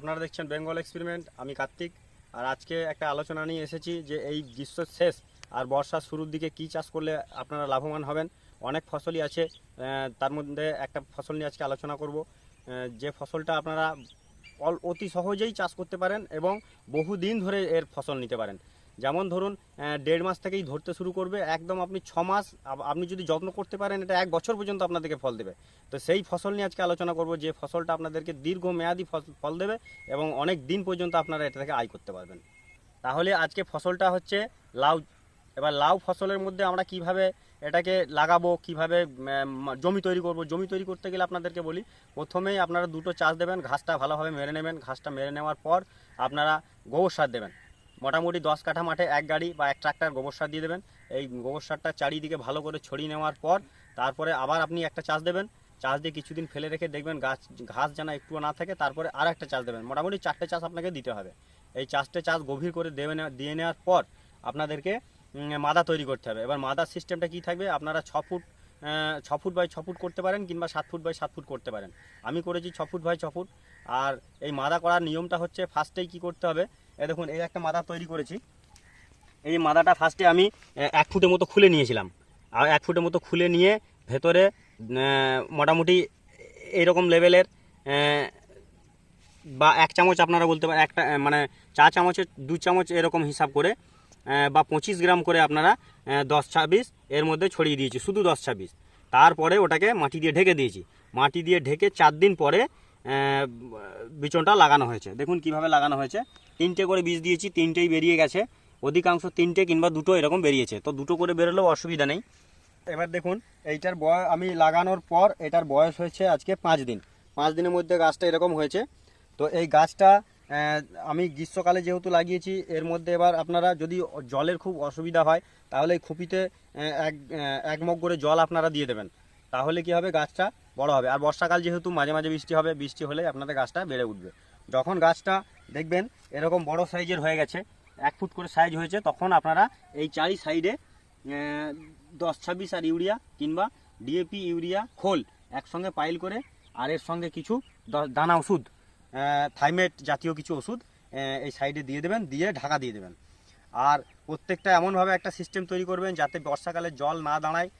আপনারা দেখছেন বেঙ্গল এক্সপেরিমেন্ট, আমি কার্তিক। আর আজকে একটা আলোচনা নিয়ে এসেছি যে এই গ্রীষ্ম শেষ আর বর্ষার শুরুর দিকে কি চাষ করলে আপনারা লাভবান হবেন। অনেক ফসলই আছে তার মধ্যে একটা ফসল নিয়ে আজকে আলোচনা করব। যে ফসলটা আপনারা অল- অতি সহজেই চাষ করতে পারেন এবং বহুদিন ধরে এর ফসল নিতে পারেন। যেমন ধরুন দেড় মাস থেকেই ধরতে শুরু করবে, একদম আপনি ছ মাস আপনি যদি যত্ন করতে পারেন, এটা এক বছর পর্যন্ত আপনাদেরকে ফল দেবে। তো সেই ফসল নিয়ে আজকে আলোচনা করব, যে ফসলটা আপনাদেরকে দীর্ঘমেয়াদী ফল দেবে এবং অনেক দিন পর্যন্ত আপনারা এটা থেকে আয় করতে পারবেন। তাহলে আজকে ফসলটা হচ্ছে লাউ। এবার লাউ ফসলের মধ্যে আমরা কীভাবে এটাকে লাগাবো, কীভাবে জমি তৈরি করব, জমি তৈরি করতে গেলে আপনাদেরকে বলি, প্রথমেই আপনারা দুটো চাষ দেবেন, ঘাসটা ভালোভাবে মেরে নেবেন, ঘাসটা মেরে নেওয়ার পর আপনারা গোবর সার দেবেন। মোটামুটি দশ কাঠা মাঠে এক গাড়ি বা এক ট্রাক্টর গোবর সার দিয়ে দেবেন। এই গোবর সারটা চারিদিকে ভালো করে ছড়িয়ে নেওয়ার পর তারপরে আবার আপনি একটা চাষ দেবেন। চাষ দিয়ে কিছুদিন ফেলে রেখে দেখবেন গাছ, ঘাস যেন একটুও না থাকে, তারপরে আর একটা চাষ দেবেন। মোটামুটি চারটে চাষ আপনাকে দিতে হবে। এই চাষটে চাষ গভীর করে দেবে দিয়ে নেওয়ার পর আপনাদেরকে মাদা তৈরি করতে হবে। এবার মাদার সিস্টেমটা কি থাকবে? আপনারা ছ ফুট ছ ফুট বাই ছ ফুট করতে পারেন কিংবা সাত ফুট বাই সাত ফুট করতে পারেন। আমি করেছি ছ ফুট বাই ছ ফুট। আর এই মাদা করার নিয়মটা হচ্ছে ফার্স্টেই কি করতে হবে? এ দেখুন, এই একটা মাদা তৈরি করেছি। এই মাদাটা ফার্স্টে আমি এক ফুটের মতো খুলে নিয়েছিলাম। আর এক ফুটের মতো খুলে নিয়ে ভেতরে মোটামুটি এইরকম লেভেলের বা এক চামচ আপনারা বলতে পারেন, একটা মানে চা চামচের, দু চামচ এরকম হিসাব করে বা পঁচিশ গ্রাম করে আপনারা দশ ছাব্বিশ এর মধ্যে ছড়িয়ে দিয়েছি, শুধু দশ ছাব্বিশ। তারপরে ওটাকে মাটি দিয়ে ঢেকে দিয়েছি। মাটি দিয়ে ঢেকে চার দিন পরে বিচনটা লাগানো হয়েছে। দেখুন কীভাবে লাগানো হয়েছে। তিনটে করে বীজ দিয়েছি তিনটেই বেরিয়ে গেছে। অধিকাংশ তিনটে কিংবা দুটো এরকম বেরিয়েছে। তো দুটো করে বেরোলেও অসুবিধা নেই। এবার দেখুন এইটার বয় আমি লাগানোর পর এটার বয়স হয়েছে আজকে পাঁচ দিন। পাঁচ দিনের মধ্যে গাছটা এরকম হয়েছে। তো এই গাছটা আমি গ্রীষ্মকালে যেহেতু লাগিয়েছি এর মধ্যে এবার আপনারা যদি জলের খুব অসুবিধা হয় তাহলে এই খুপিতে এক আহ, এক মগ করে জল আপনারা দিয়ে দেবেন। তাহলে কি হবে গাছটা বড় হবে। আর বর্ষাকাল যেহেতু মাঝে মাঝে বৃষ্টি হবে বৃষ্টি হলে আপনাদের গাছটা বেড়ে উঠবে। যখন গাছটা দেখবেন এরকম বড় সাইজের হয়ে গেছে। এক ফুট করে সাইজ হয়েছে, তখন আপনারা এই চারি সাইডে দশ, ছাব্বিশ আর ইউরিয়া কিংবা ডিএপি ইউরিয়া, খোল একসঙ্গে পাইল করে, আর এর সঙ্গে কিছু দানা ওষুধ থাইমেট জাতীয় কিছু ওষুধ এই সাইডে দিয়ে দেবেন, দিয়ে ঢাকা দিয়ে দেবেন। আর প্রত্যেকটা এমনভাবে একটা সিস্টেম তৈরি করবেন যাতে বর্ষাকালে জল না দাঁড়ায়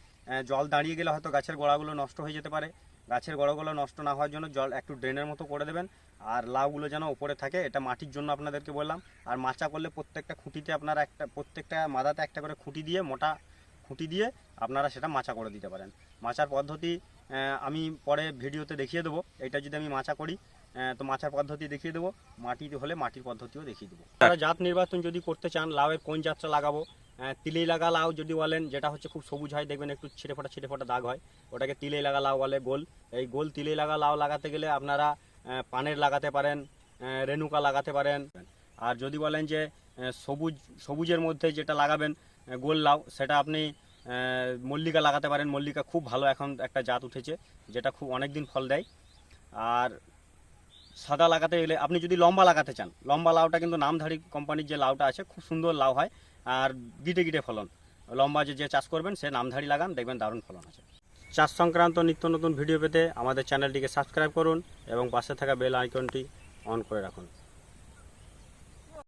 জল দাঁড়িয়ে গেলে হয়তো গাছের গোড়াগুলো নষ্ট হয়ে যেতে পারে গাছের গোড়াগুলো নষ্ট না হওয়ার জন্য জল একটু ড্রেনের মতো করে দেবেন। আর লাউগুলো যেন উপরে থাকে, এটা মাটির জন্য আপনাদেরকে বললাম। আর মাচা করলে প্রত্যেকটা খুঁটিতে আপনারা একটা, প্রত্যেকটা মাদাতে একটা করে খুঁটি দিয়ে, মোটা খুঁটি দিয়ে আপনারা সেটা মাচা করে দিতে পারেন। মাচার পদ্ধতি আমি পরে ভিডিওতে দেখিয়ে দেবো। এটা যদি আমি মাচা করি তো মাছার পদ্ধতি দেখিয়ে দেবো। মাটি হলে মাটির পদ্ধতিও দেখিয়ে দেবো। আপনারা জাত নির্বাচন যদি করতে চান, লাউয়ের কোন জাতটা লাগাবো? তিলেই লাগা লাউ যদি বলেন, যেটা হচ্ছে খুব সবুজ হয়, দেখবেন একটু ছিটে ফোটা ছিটে ফোটা দাগ হয়। ওটাকে তিলেই লাগা লাউ বলে, গোল। এই গোল তিলেই লাগা লাউ লাগাতে গেলে আপনারা পানের লাগাতে পারেন রেনুকা লাগাতে পারেন। আর যদি বলেন যে সবুজ, সবুজের মধ্যে যেটা লাগাবেন গোল লাউ, সেটা আপনি মল্লিকা লাগাতে পারেন। মল্লিকা খুব ভালো এখন একটা জাত উঠেছে, যেটা খুব অনেক দিন ফল দেয়। আর সাদা লাগাতে গেলে আপনি যদি লম্বা লাগাতে চান, লম্বা লাউটা কিন্তু নামধারী কোম্পানির যে লাউটা আছে, খুব সুন্দর লাউ হয়, আর গিটে গিটে ফলন। লম্বা যে যে চাষ করবেন, সে নামধারী লাগান, দেখবেন দারুণ ফলন আছে। চাষ সংক্রান্ত নিত্য নতুন ভিডিও পেতে আমাদের চ্যানেলটিকে সাবস্ক্রাইব করুন এবং পাশে থাকা বেল আইকনটি অন করে রাখুন।